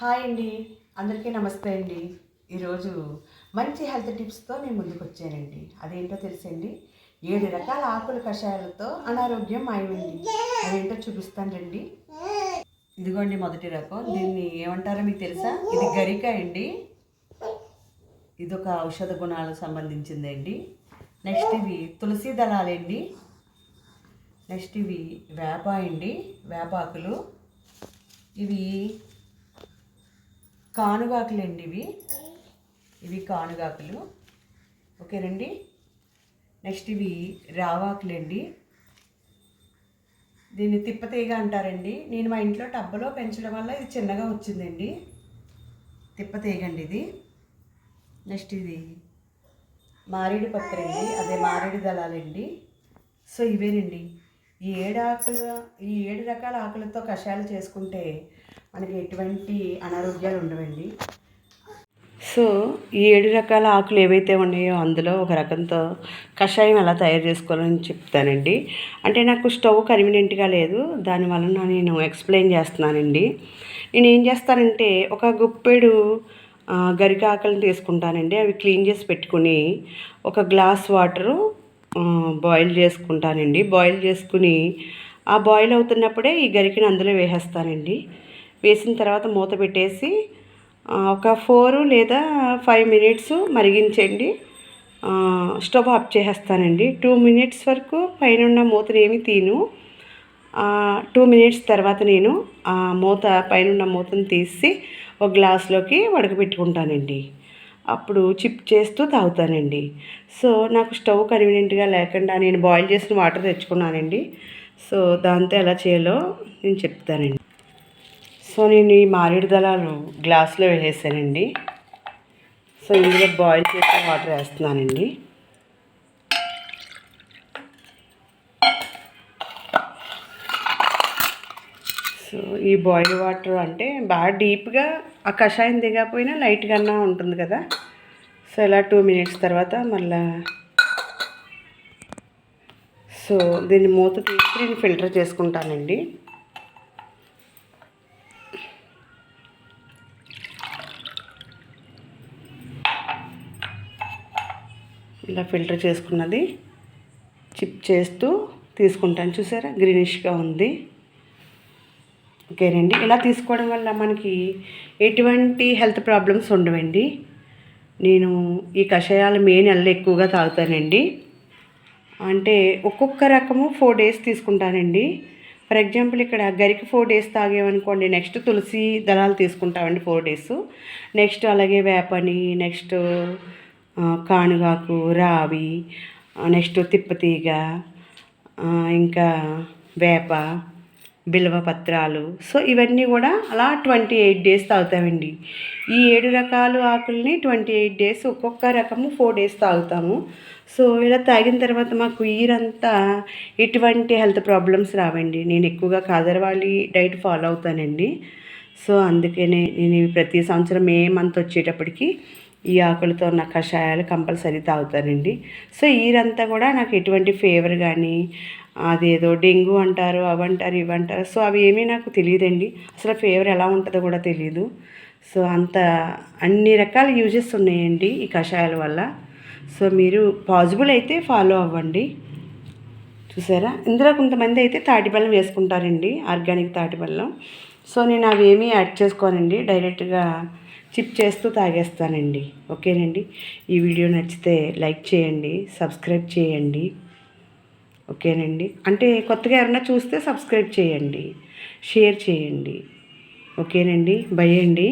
Hi అండి. అందరికీ నమస్తే అండి. ఈరోజు మంచి హెల్త్ టిప్స్తో నేను ముందుకు వచ్చానండి అదేంటో తెలుసండి? ఏడు రకాల ఆకుల కషాయాలతో అనారోగ్యం మాయమండి అదేంటో చూపిస్తాను రండి. ఇదిగోండి మొదటి రకం. దీన్ని ఏమంటారో మీకు తెలుసా? ఇది గరికాయ అండి. ఇది ఒక ఔషధ గుణాలకు సంబంధించిందండి నెక్స్ట్ ఇవి తులసి దళాలండి. నెక్స్ట్ ఇవి వేప అండి. వేపాకులు. ఇవి కానుగాకులు అండి ఇవి ఇవి కానుగాకులు ఓకేనండి నెక్స్ట్ ఇవి రావాకులండి. దీన్ని తిప్పతీగ అంటారండి. నేను మా ఇంట్లో టబ్బలో పెంచడం వల్ల ఇది చిన్నగా వచ్చిందండి. తిప్పతీగండి ఇది. నెక్స్ట్ ఇది మారేడు పత్రండి. అదే మారేడు దళాలండి. సో ఇవేనండి. ఈ ఏడు ఆకులు ఈ ఏడు రకాల ఆకులతో కషాయాలు చేసుకుంటే మనకి ఎటువంటి అనారోగ్యాలు ఉండవండి. సో ఈ ఏడు రకాల ఆకులు ఏవైతే ఉన్నాయో అందులో ఒక రకంతో కషాయం ఎలా తయారు చేసుకోవాలని చెప్తానండి. అంటే నాకు స్టవ్ కన్వీనియంట్గా లేదు దానివలన నేను ఎక్స్ప్లెయిన్ చేస్తున్నానండి. నేను ఏం చేస్తానంటే ఒక గుప్పెడు గరిక ఆకులను తీసుకుంటానండి. అవి క్లీన్ చేసి పెట్టుకుని ఒక గ్లాస్ వాటరు బాయిల్ చేసుకుంటానండి. బాయిల్ చేసుకుని ఆ బాయిల్ అవుతున్నప్పుడే ఈ గరికని అందులో వేసేస్తానండి. వేసిన తర్వాత మూత పెట్టేసి ఒక ఫోర్ లేదా ఫైవ్ మినిట్స్ మరిగించండి. స్టవ్ ఆఫ్ చేసేస్తానండి. టూ మినిట్స్ వరకు పైన ఉన్న మూతను ఏమి తీను. టూ మినిట్స్ తర్వాత నేను ఆ మూత పైన ఉన్న మూతను తీసి ఒక గ్లాస్లోకి వడకబెట్టుకుంటానండి అప్పుడు చిప్ చేస్తూ తాగుతానండి. సో నాకు స్టవ్ కన్వీనియంట్గా లేకుండా నేను బాయిల్ చేసిన వాటర్ తెచ్చుకున్నానండి. సో దాంతో ఎలా చేయాలో నేను చెప్తానండి. సో నేను ఈ మారేడు దళాలు గ్లాస్లో వేసేసానండి. సో ఇందులో బాయిల్ చేసిన వాటర్ వేస్తున్నానండి. సో ఈ బాయిల్ వాటర్ అంటే బాగా డీప్గా ఆ కషాయం దిగకపోయినా లైట్గా ఉంటుంది కదా. సో ఇలా టూ మినిట్స్ తర్వాత మళ్ళా సో దీన్ని మూత తీసి నేను ఫిల్టర్ చేసుకుంటానండి. ఇలా ఫిల్టర్ చేసుకున్నది చిప్ చేస్తూ తీసుకుంటాను. చూసారా? గ్రీనిష్గా ఉంది. ఓకేనండి. ఇలా తీసుకోవడం వల్ల మనకి ఎటువంటి హెల్త్ ప్రాబ్లమ్స్ ఉండవండి. నేను ఈ కషాయాలు మే నెలలో ఎక్కువగా తాగుతానండి. అంటే ఒక్కొక్క రకము ఫోర్ డేస్ తీసుకుంటానండి. ఫర్ ఎగ్జాంపుల్ ఇక్కడ గరికి ఫోర్ డేస్ తాగేమనుకోండి నెక్స్ట్ తులసి దళాలు తీసుకుంటామండి ఫోర్ డేస్ నెక్స్ట్ అలాగే వేపని నెక్స్ట్ కానుగాకు రావి నెక్స్ట్ తిప్పతీగ ఇంకా వేప బిల్వ పత్రాలు. సో ఇవన్నీ కూడా అలా ట్వంటీ ఎయిట్ డేస్ తాగుతామండి. ఈ ఏడు రకాలు ఆకుల్ని ట్వంటీ ఎయిట్ డేస్ ఒక్కొక్క రకము ఫోర్ డేస్ తాగుతాము. సో ఇలా తాగిన తర్వాత మాకు ఇయరంతా ఎటువంటి హెల్త్ ప్రాబ్లమ్స్ రావండి. నేను ఎక్కువగా కాదరవాలి డైట్ ఫాలో అవుతానండి. సో అందుకనే నేను ప్రతి సంవత్సరం మే మంత్ వచ్చేటప్పటికి ఈ ఆకులతో ఉన్న కషాయాలు కంపల్సరీ తాగుతానండి. సో ఈరంతా కూడా నాకు ఎటువంటి ఫేవర్ కానీ అదేదో డెంగ్యూ అంటారు అవంటారు ఇవంటారు సో అవి ఏమీ నాకు తెలియదండి. అసలు ఫేవర్ ఎలా ఉంటుందో కూడా తెలియదు సో అంత అన్ని రకాల యూజెస్ ఉన్నాయండి ఈ కషాయాల వల్ల. సో మీరు పాజిబుల్ అయితే ఫాలో అవ్వండి. చూసారా? ఇందులో కొంతమంది అయితే తాటి వేసుకుంటారండి ఆర్గానిక్ తాటి సో నేను అవి ఏమీ యాడ్ చేసుకోనండి. డైరెక్ట్గా చిప్ చేస్తూ తాగేస్తానండి. ఓకేనండి? ఈ వీడియో నచ్చితే లైక్ చేయండి సబ్స్క్రైబ్ చేయండి. ఓకేనండి? అంటే కొత్తగా ఎవరైనా చూస్తే సబ్స్క్రైబ్ చేయండి. షేర్ చేయండి. ఓకేనండి? బై అండి.